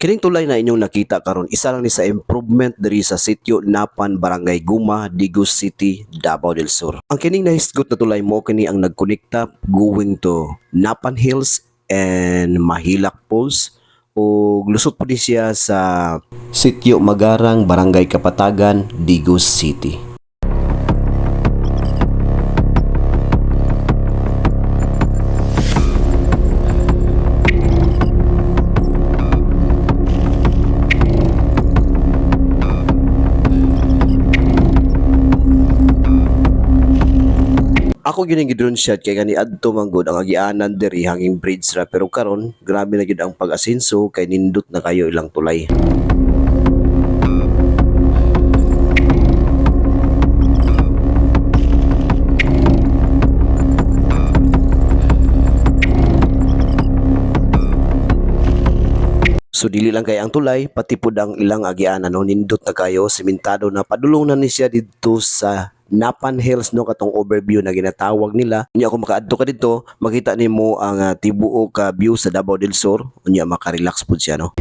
Kining tulay na inyong nakita karon isa lang ni sa improvement diri sa sitio Napan, Barangay Guma, Digos City, Davao del Sur. Ang kining nahisgot na tulay mo kini ang nagkonekta going to Napan Hills and Mahilak Falls o lusot po siya sa sitio Magarang, Barangay Kapatagan, Digos City. Ako gyud ang shot kay gani adto manggod ang agianan diri hanging bridge ra pero karon grabe na gyud ang pag-asenso kay nindot na kayo ilang tulay. So dili lang kay ang tulay, pati pud ang ilang agianan no nindot na kayo sementado na padulong na ni siya didto sa Napan Hills no katong overview na ginatawag nila. Unya kung makaadto ka dito, makita nimo ang uh, tibuok ka view sa Davao del Sur. Unya maka-relax pud siya no.